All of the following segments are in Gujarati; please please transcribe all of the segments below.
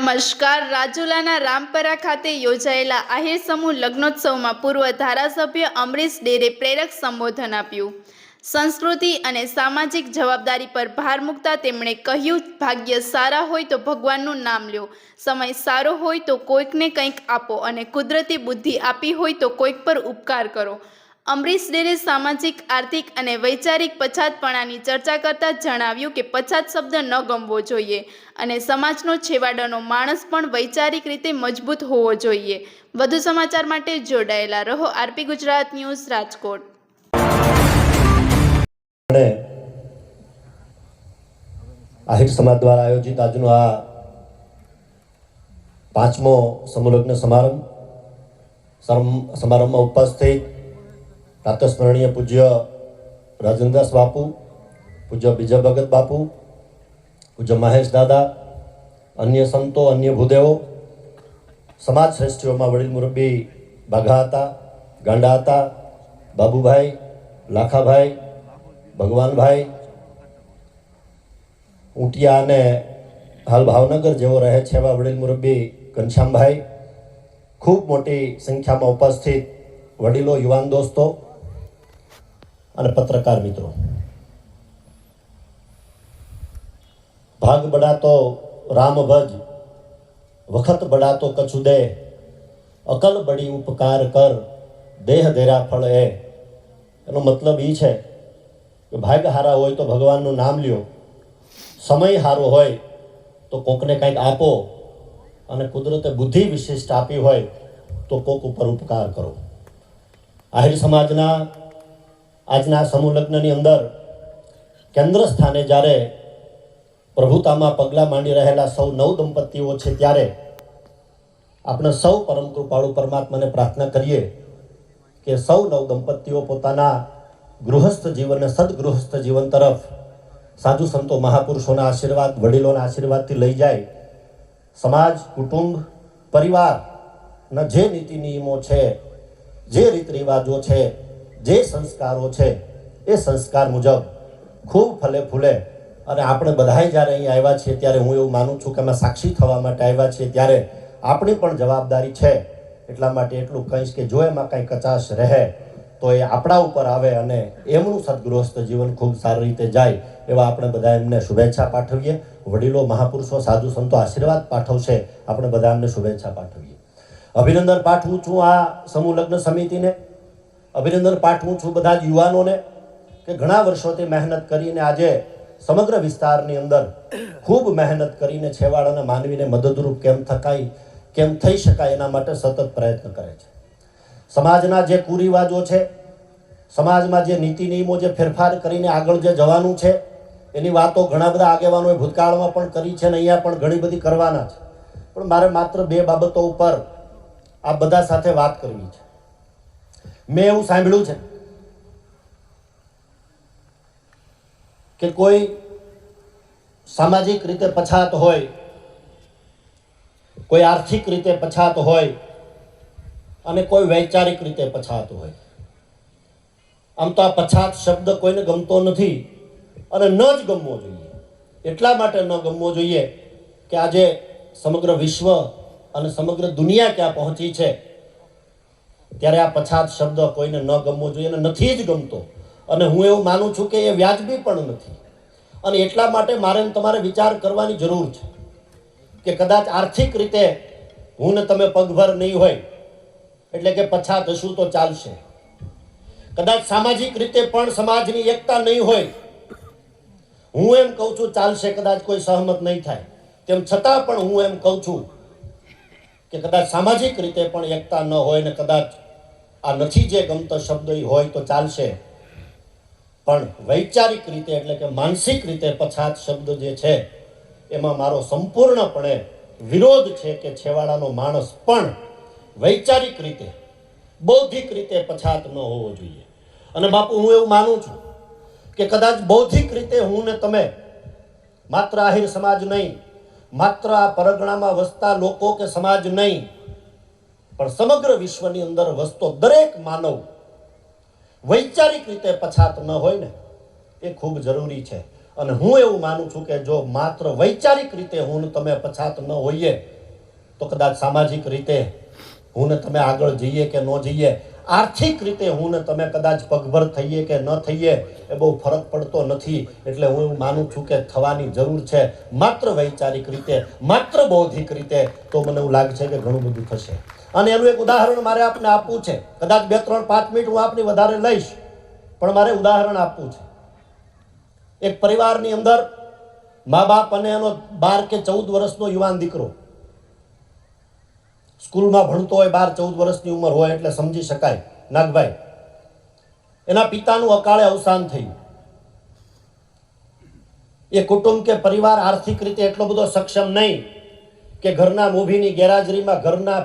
નમસ્કાર. રાજુલાના રામપરા ખાતે યોજાયેલા આહિર સમૂહ લગ્નોત્સવમાં પૂર્વ ધારાસભ્ય અમરીશ ડેરે પ્રેરક સંબોધન આપ્યું. સંસ્કૃતિ અને સામાજિક જવાબદારી પર ભાર મૂકતા તેમણે કહ્યું, ભાગ્ય સારા હોય તો ભગવાનનું નામ લ્યો. સમય સારો હોય તો કોઈકને કંઈક આપો અને કુદરતી બુદ્ધિ આપી હોય તો કોઈક પર ઉપકાર કરો. અમરીશ ડેરે સામાજિક, આર્થિક અને વૈચારિક પછાતપણાની ચર્ચા કરતા જણાવ્યું કે પછાત શબ્દ ન ગમવો જોઈએ અને સમાજનો છેવાડાનો માણસ પણ વૈચારિક રીતે મજબૂત હોવો જોઈએ. વધુ સમાચાર માટે જોડાયેલા રહો આરપી ગુજરાત ન્યૂઝ રાજકોટ. આહિર સમાજ દ્વારા આયોજિત આજનો આ પાંચમો સમૂહલગ્ન સમારંભ. સમ- સમારંભમાં ઉપસ્થિત પ્રાતસ્મરણીય પૂજ્ય રાજનદાસ બાપુ, પૂજ્ય બીજા ભગત બાપુ, પૂજ્ય મહેશ દાદા, અન્ય સંતો, અન્ય ભૂદેવો, સમાજ શ્રેષ્ઠીઓમાં વડીલ મુરબ્બી બાઘા હતા, ગાંડા હતા, બાબુભાઈ, લાખાભાઈ, ભગવાનભાઈ, ઊંટિયા અને હાલ ભાવનગર જેવો રહે છે એવા વડીલ મુરબ્બી ઘનશ્યામભાઈ. ખૂબ મોટી સંખ્યામાં ઉપસ્થિત વડીલો, યુવાન દોસ્તો અને પત્રકાર મિત્રો. ભાગ બડાતો રામ ભજ વખત બડાતો કછુ દે અકલ બડી ઉપકાર કર, દેહ દેરા ફળ એ એનો મતલબ એ છે કે ભાગ હારા હોય તો ભગવાનનું નામ લ્યો. સમય હારો હોય તો કોકને કંઈક આપો અને કુદરતે બુદ્ધિ વિશિષ્ટ આપી હોય તો કોક ઉપર ઉપકાર કરો. આહિર સમાજના આજના સમૂહ લગ્નની અંદર કેન્દ્ર સ્થાને જ્યારે પ્રભુતામાં પગલાં માંડી રહેલા સૌ નવ દંપતીઓ છે ત્યારે આપણે સૌ પરમ કૃપાળુ પરમાત્માને પ્રાર્થના કરીએ કે સૌ નવ દંપતીઓ પોતાના ગૃહસ્થ જીવનને સદગૃહસ્થ જીવન તરફ સાધુ સંતો મહાપુરુષોના આશીર્વાદ, વડીલોના આશીર્વાદથી લઈ જાય. સમાજ, કુટુંબ પરિવારના જે નીતિ નિયમો છે, જે રીત રિવાજો છે જે સંસ્કારો છે, એ સંસ્કાર મુજબ ખૂબ ફલે ફૂલે. અને આપણે બધાય જ્યારે અહીં આવ્યા છીએ ત્યારે હું એવું માનું છું કે અમે સાક્ષી થવા માટે આવ્યા છીએ ત્યારે આપણી પણ જવાબદારી છે. એટલા માટે એટલું કહીશ કે જો એમાં કાંઈ કચાશ રહે, તો એ આપણા ઉપર આવે અને એમનું સદગૃહસ્થ જીવન ખૂબ સારી રીતે જાય એવા આપણે બધા એમને શુભેચ્છા પાઠવીએ. વડીલો મહાપુરુષો, સાધુ સંતો આશીર્વાદ પાઠવશે, આપણે બધા એમને શુભેચ્છા પાઠવીએ. અભિનંદન પાઠવું છું આ સમૂહ લગ્ન સમિતિને. અભિનંદન પાઠવું છું બધા જ યુવાનોને કે ઘણા વર્ષોથી મહેનત કરીને આજે સમગ્ર વિસ્તારની અંદર ખૂબ મહેનત કરીને છેવાડાના માનવીને મદદરૂપ કેમ થકાય કેમ થઈ શકાય એના માટે સતત પ્રયત્ન કરે છે. સમાજના જે કુરિવાજો છે, સમાજમાં જે નીતિ નિયમો જે ફેરફાર કરીને આગળ જે જવાનું છે, એની વાતો ઘણા બધા આગેવાનોએ ભૂતકાળમાં પણ કરી છે અને અહીંયા પણ ઘણી બધી કરવાના છે. પણ મારે માત્ર બે બાબતો ઉપર આ બધા સાથે વાત કરવી છે. મેં એવું સાંભળ્યું છે કે કોઈ સામાજિક રીતે પછાત હોય, કોઈ આર્થિક રીતે પછાત હોય અને કોઈ વૈચારિક રીતે પછાત હોય. આમ તો આ પછાત શબ્દ કોઈને ગમતો નથી અને ન જ ગમવો જોઈએ. એટલા માટે ન ગમવો જોઈએ કે આજે સમગ્ર વિશ્વ અને સમગ્ર દુનિયા ક્યાં પહોંચી છે ત્યારે આ પછાત શબ્દ કોઈને ન ગમવો જોઈએ અને નથી જ ગમતો. અને હું એવું માનું છું કે એ વ્યાજબી પણ નથી. અને એટલા માટે મારે તમારે વિચાર કરવાની જરૂર છે કે કદાચ આર્થિક રીતે હું ને તમે પગભર નહીં હોય, એટલે કે પછાત હશું તો ચાલશે. કદાચ સામાજિક રીતે પણ સમાજની એકતા નહીં હોય, હું એમ કહું છું ચાલશે, કદાચ કોઈ સહમત નહીં થાય. તેમ છતાં પણ હું એમ કહું છું કે કદાચ સામાજિક રીતે પણ એકતા ન હોય ને કદાચ આ નથી જે ગમતો શબ્દ એ હોય તો ચાલશે. પણ વૈચારિક રીતે એટલે કે માનસિક રીતે પછાત શબ્દ જે છે, એમાં મારો સંપૂર્ણપણે વિરોધ છે કે છેવાડાનો માણસ પણ વૈચારિક રીતે, બૌદ્ધિક રીતે પછાત ન હોવો જોઈએ. અને બાપુ, હું એવું માનું છું કે કદાચ બૌદ્ધિક રીતે હું ને તમે માત્ર આહિર સમાજ નહીં માત્ર આ પરગણામાં વસતા લોકો કે સમાજ નહીં, પણ સમગ્ર વિશ્વની અંદર વસતો દરેક માનવ વૈચારિક રીતે પછાત ન હોય ને, એ ખૂબ જરૂરી છે. અને હું એવું માનું છું કે જો માત્ર વૈચારિક રીતે હું તમે પછાત ન હોઈએ, તો કદાચ સામાજિક રીતે હું તમે આગળ જઈએ કે ન જઈએ આર્થિક રીતે હું ને તમે કદાચ પગભર થઈએ કે ન થઈએ, એ બહુ ફરક પડતો નથી. એટલે હું માનું છું કે થવાની જરૂર છે. માત્ર વૈચારિક રીતે, માત્ર બૌદ્ધિક રીતે તો મને એવું લાગે છે કે ઘણું બધું થશે. અને એનું એક ઉદાહરણ મારે આપને આપવું છે. કદાચ બે, ત્રણ, પાંચ મિનિટ હું આપની વધારે લઈશ, પણ મારે ઉદાહરણ આપવું છે. એક પરિવારની અંદર મા બાપ અને એનો બાર કે ચૌદ વર્ષનો યુવાન દીકરો સ્કૂલમાં ભણતો હોય, બાર, ચૌદ વર્ષની ઉંમર હોય એટલે સમજી શકાય. નાગભાઈ, એના પિતાનું અકાળે અવસાન થયું. એ કુટુંબ કે પરિવાર આર્થિક રીતે એટલો બધો સક્ષમ નહીં કે ઘરના મોભીની ગેરહાજરીમાં ઘરના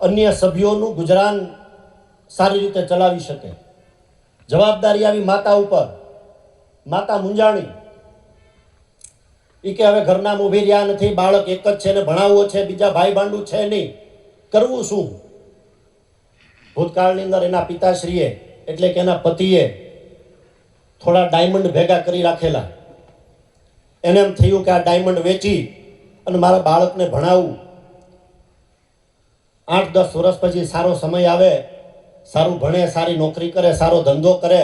અન્ય સભ્યોનું ગુજરાન સારી રીતે ચલાવી શકે. જવાબદારી આવી માતા ઉપર. માતા મુંજાણી એ કે હવે ઘરના મોભી રહ્યા નથી, બાળક એક જ છે ને ભણાવવો છે, બીજા ભાઈ ભાંડું છે નહીં. કરવું શું? ભૂતકાળની અંદર એના પિતાશ્રીએ, એટલે કે એના પતિએ થોડા ડાયમંડ ભેગા કરી રાખેલા. એને એમ થયું કે આ ડાયમંડ વેચી અને મારા બાળકને ભણાવવું આઠ દસ વર્ષ પછી સારો સમય આવે, સારું ભણે, સારી નોકરી કરે, સારો ધંધો કરે,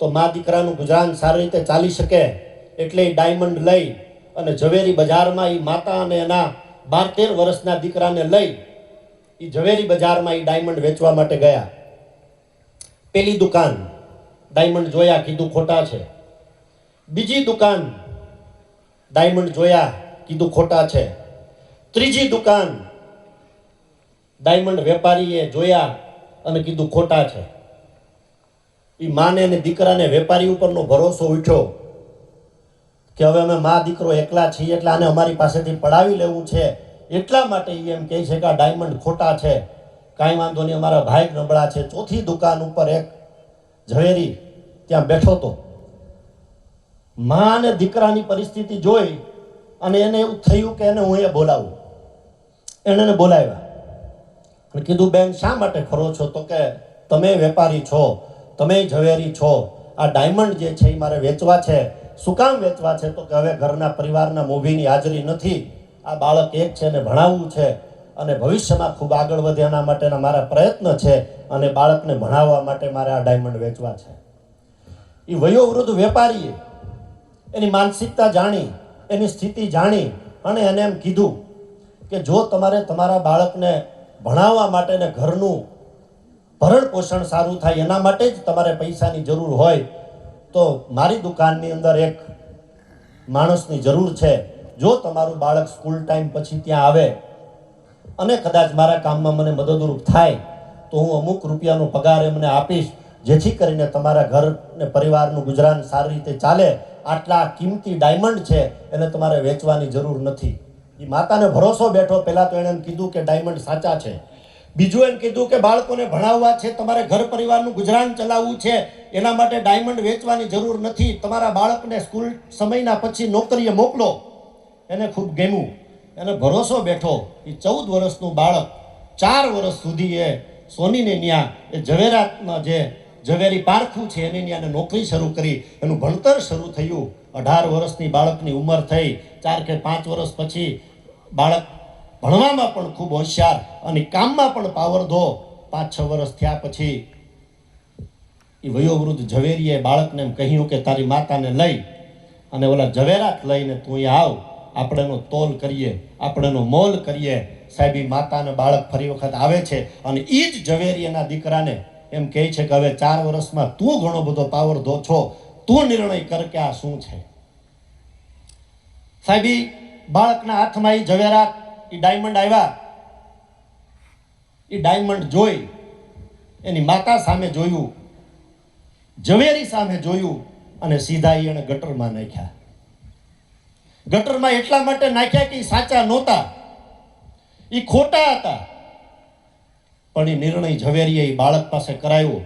તો મા દીકરાનું ગુજરાન સારી રીતે ચાલી શકે એટલે એ ડાયમંડ લઈ અને ઝવેરી બજારમાં એ માતા અને એના બાર તેર વર્ષના દીકરાને લઈ એ ઝવેરી બજારમાં એ ડાયમંડ વેચવા માટે ગયા. પેલી દુકાન ડાયમંડ જોયા, કીધું ખોટા છે. બીજી દુકાન ડાયમંડ જોયા, કીધું ખોટા છે. ત્રીજી દુકાન ડાયમંડ વેપારીએ જોયા અને કીધું ખોટા છે. એ માને અને દીકરાને વેપારી ઉપરનો ભરોસો ઉઠ્યો કે હવે અમે મા દીકરો એકલા છીએ એટલે આને અમારી પાસેથી પડાવી લેવું છે. એટલા માટે એ એમ કહે છે કે આ ડાયમંડ ખોટા છે. કાંઈ વાંધો નહીં, અમારા ભાઈ નબળા છે. ચોથી દુકાન ઉપર એક ઝવેરી ત્યાં બેઠો હતો. મા અને દીકરાની પરિસ્થિતિ જોઈ અને એને એવું થયું કે એને હું એ બોલાવું. એને બોલાવ્યા. અને કીધું, બેન, શા માટે ખરો છો? તો કે તમે વેપારી છો, તમે ઝવેરી છો. આ ડાયમંડ જે છે એ મારે વેચવા છે. શું કામ વેચવા છે? તો કે હવે ઘરના પરિવારના મૂવીની હાજરી નથી. આ બાળક એક છે એને ભણાવવું છે અને ભવિષ્યમાં ખૂબ આગળ વધે એના માટેના મારા પ્રયત્ન છે અને બાળકને ભણાવવા માટે મારે આ ડાયમંડ વેચવા છે. એ વયોવૃદ્ધ વેપારીએ એની માનસિકતા જાણી, એની સ્થિતિ જાણી અને એને એમ કીધું કે જો તમારે તમારા બાળકને ભણાવવા માટે ને ઘરનું ભરણ પોષણ સારું થાય એના માટે જ તમારે પૈસાની જરૂર હોય, તો મારી દુકાનની અંદર એક માણસની જરૂર છે. જો તમારું બાળક સ્કૂલ ટાઈમ પછી ત્યાં આવે અને કદાચ મારા કામમાં મને મદદરૂપ થાય, તો હું અમુક રૂપિયાનો પગાર એમને આપીશ, જેથી કરીને તમારા ઘર ને પરિવારનું ગુજરાન સારી રીતે ચાલે. આટલા કિંમતી ડાયમંડ છે, એને તમારે વેચવાની જરૂર નથી. એ માતાને ભરોસો બેઠો પહેલાં તો એણે એમ કીધું કે ડાયમંડ સાચા છે. બીજું એમ કીધું કે બાળકોને ભણાવવા છે, તમારે ઘર પરિવારનું ગુજરાન ચલાવવું છે, એના માટે ડાયમંડ વેચવાની જરૂર નથી. તમારા બાળકને સ્કૂલ સમયના પછી નોકરીએ મોકલો. એને ખૂબ ગમ્યું. એને ભરોસો બેઠો એ ચૌદ વર્ષનું બાળક ચાર વર્ષ સુધી એ સોનીને ન્યા એ ઝવેરાતમાં જે ઝવેરી પારખું છે એની ન્યા એને નોકરી શરૂ કરી. એનું ભણતર શરૂ થયું. અઢાર વર્ષની બાળકની ઉંમર થઈ. ચાર કે પાંચ વર્ષ પછી બાળક ભણવામાં પણ ખૂબ હોશિયાર અને કામમાં પણ પાવરધો પાંચ છ વર્ષ થયા પછી એ વયોવૃદ્ધ ઝવેરીએ બાળકને એમ કહ્યું કે તારી માતાને લઈ અને ઓલા ઝવેરાત લઈને તું અહીંયા આવ. આપણે એનો તોલ કરીએ આપણે એનો મોલ કરીએ. સાહેબી, માતાને બાળક ફરી વખત આવે છે અને એ જ ઝવેરી એના દીકરાને એમ કહે છે કે હવે ચાર વર્ષમાં તું ઘણો બધો પાવર ધો છો. તું નિર્ણય કર કે આ શું છે. સાહેબી, બાળકના હાથમાં એ ઝવેરાત એ ડાયમંડ આવ્યા. એ ડાયમંડ જોઈ, એની માતા સામે જોયું, ઝવેરી સામે જોયું અને સીધા એને ગટરમાં નાખ્યા. ગટરમાં એટલા માટે નાખ્યા કે સાચા નહોતા. એ ખોટા હતા. પણ એ નિર્ણય ઝવેરીએ એ બાળક પાસે કરાયો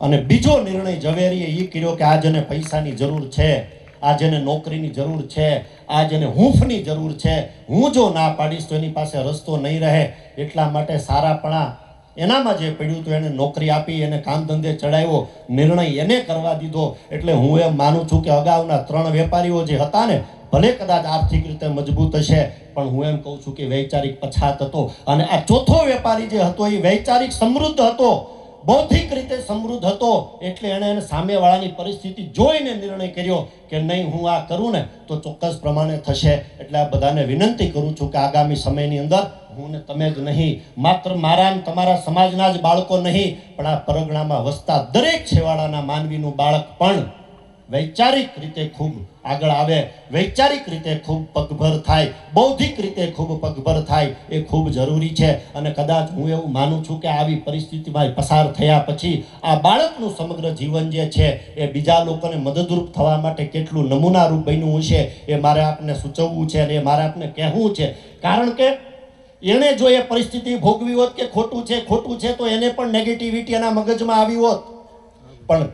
અને બીજો નિર્ણય ઝવેરીએ એ કર્યો કે આ જેને પૈસાની જરૂર છે આ જેને નોકરીની જરૂર છે આ જેને હૂંફની જરૂર છે. હું જો ના પાડીશ તો એની પાસે રસ્તો નહીં રહે. એટલા માટે સારાપણા એનામાં જે પડ્યું હતું, એને નોકરી આપી, એને કામ ધંધે ચડાવ્યો, નિર્ણય એને કરવા દીધો. એટલે હું એમ માનું છું કે અગાઉના ત્રણ વેપારીઓ જે હતા ને, ભલે કદાચ આર્થિક રીતે મજબૂત હશે, પણ હું એમ કહું છું કે વૈચારિક પછાત હતો. અને આ ચોથો વેપારી જે હતો, એ વૈચારિક સમૃદ્ધ હતો. બૌદ્ધિક રીતે સમૃદ્ધ હતો. એટલે એણે એને સામેવાળાની પરિસ્થિતિ જોઈને નિર્ણય કર્યો કે નહીં, હું આ કરું ને, તો ચોક્કસ પ્રમાણે થશે. એટલે આ બધાને વિનંતી કરું છું કે આગામી સમયની અંદર હું ને તમે જ નહીં. માત્ર મારા તમારા સમાજના જ બાળકો નહીં, પણ આ પરગણામાં વસતા દરેક છેવાડાના માનવીનું બાળક પણ વૈચારિક રીતે ખૂબ આગળ આવે, વૈચારિક રીતે ખૂબ પગભર થાય, બૌદ્ધિક રીતે ખૂબ પગભર થાય એ ખૂબ જરૂરી છે. અને કદાચ હું એવું માનું છું કે આવી પરિસ્થિતિમાં પસાર થયા પછી આ બાળકનું સમગ્ર જીવન જે છે એ બીજા લોકોને મદદરૂપ થવા માટે કેટલું નમૂનારૂપ બન્યું હશે એ મારે આપને સૂચવવું છે અને એ મારે આપને કહેવું છે. કારણ કે એણે જો એ પરિસ્થિતિ ભોગવી હોત કે ખોટું છે ખોટું છે, તો એને પણ નેગેટિવિટી એના મગજમાં આવી હોત. પણ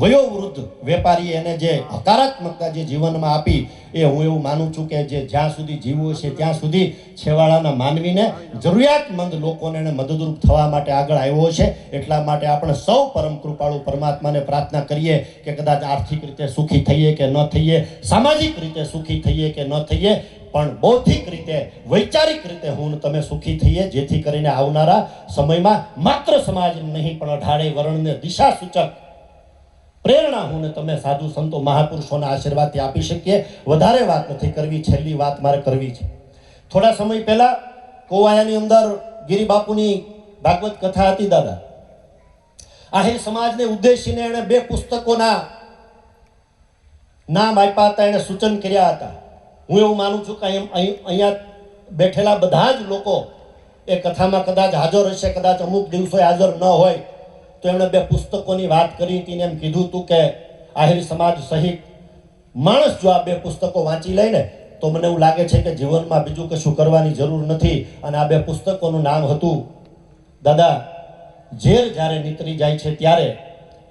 વયોવૃદ્ધ વેપારી એને જે હકારાત્મકતા જે જીવનમાં આપી, એ હું એવું માનું છું કે જે જ્યાં સુધી જીવવું છે ત્યાં સુધી છેવાડાના માનવીને જરૂરિયાતમંદ લોકોને એને મદદરૂપ થવા માટે આગળ આવ્યો છે. એટલા માટે આપણે સૌ પરમ કૃપાળુ પરમાત્માને પ્રાર્થના કરીએ કે કદાચ આર્થિક રીતે સુખી થઈએ કે ન થઈએ, સામાજિક રીતે સુખી થઈએ કે ન થઈએ, પણ બૌદ્ધિક રીતે, વૈચારિક રીતે હું તમે સુખી થઈએ, જેથી કરીને આવનારા સમયમાં માત્ર સમાજ નહીં પણ અઢારે વર્ણને દિશા સૂચક પ્રેરણા હું ને તમે સાધુ સંતો મહાપુરુષોના આશીર્વાદથી આપી શકીએ. વધારે વાત નથી કરવી, છેલ્લી વાત મારે કરવી છે. થોડા સમય પહેલા કોવાયાની અંદર ગિરિબાપુની ભાગવત કથા હતી, દાદા. આહિર સમાજને ઉદ્દેશીને એણે બે પુસ્તકોના નામ આપ્યા હતા, એણે સૂચન કર્યા હતા. હું એવું માનું છું કે અહીં અહીં- અહીંયા બેઠેલા બધા જ લોકો એ કથામાં કદાચ હાજર હશે, કદાચ અમુક દિવસોએ હાજર ન હોય. તો એમણે બે પુસ્તકોની વાત કરી હતી એમ કીધું હતું કે આહિર સમાજ સહિત માણસ જો આ બે પુસ્તકો વાંચી લે તો મને એવું લાગે છે કે જીવનમાં બીજું કશું કરવાની જરૂર નથી. અને આ બે પુસ્તકોનું નામ હતું, દાદા, ઝેર જ્યારે નીકળી જાય છે ત્યારે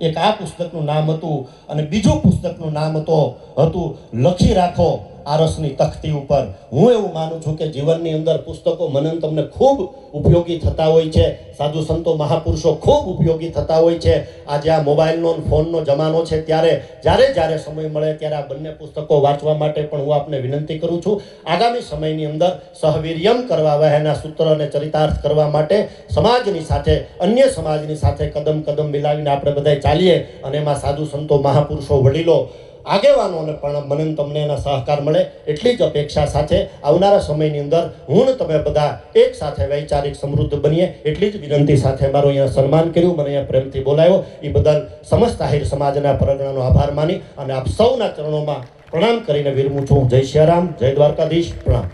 એક આ પુસ્તકનું નામ હતું અને બીજું પુસ્તકનું નામ હતો હતું, લખી રાખો. આરસની તખતી ઉપર. હું એવું માનું છું કે જીવનની અંદર પુસ્તકો મનન તમને ખૂબ ઉપયોગી થતા હોય છે. સાધુ સંતો, મહાપુરુષો ખૂબ ઉપયોગી થતા હોય છે. આજે આ મોબાઈલનો ફોનનો જમાનો છે. ત્યારે જ્યારે જ્યારે સમય મળે ત્યારે આ બંને પુસ્તકો વાંચવા માટે પણ હું આપને વિનંતી કરું છું. આગામી સમયની અંદર સહવીર્યમ કરવા વહેના સૂત્ર અને ચરિતાર્થ કરવા માટે સમાજની સાથે, અન્ય સમાજની સાથે કદમ કદમ મિલાવીને આપણે બધા ચાલીએ અને એમાં સાધુ સંતો, મહાપુરુષો, વડીલો આગેવાનોને પણ મનન તમને એના સહકાર મળે એટલી જ અપેક્ષા સાથે આવનારા સમયની અંદર હું તમે બધા એક સાથે વૈચારિક સમૃદ્ધ બનીએ એટલી જ વિનંતી સાથે મારું અહીંયા સન્માન કર્યું, મને અહીંયા પ્રેમથી બોલાયો એ બદલ સમસ્ત આહિર સમાજના પરગણાનો આભાર માની અને આપ સૌના ચરણોમાં પ્રણામ કરીને વિરમું છું. જય શ્રી રામ, જય દ્વારકાધીશ. પ્રણામ.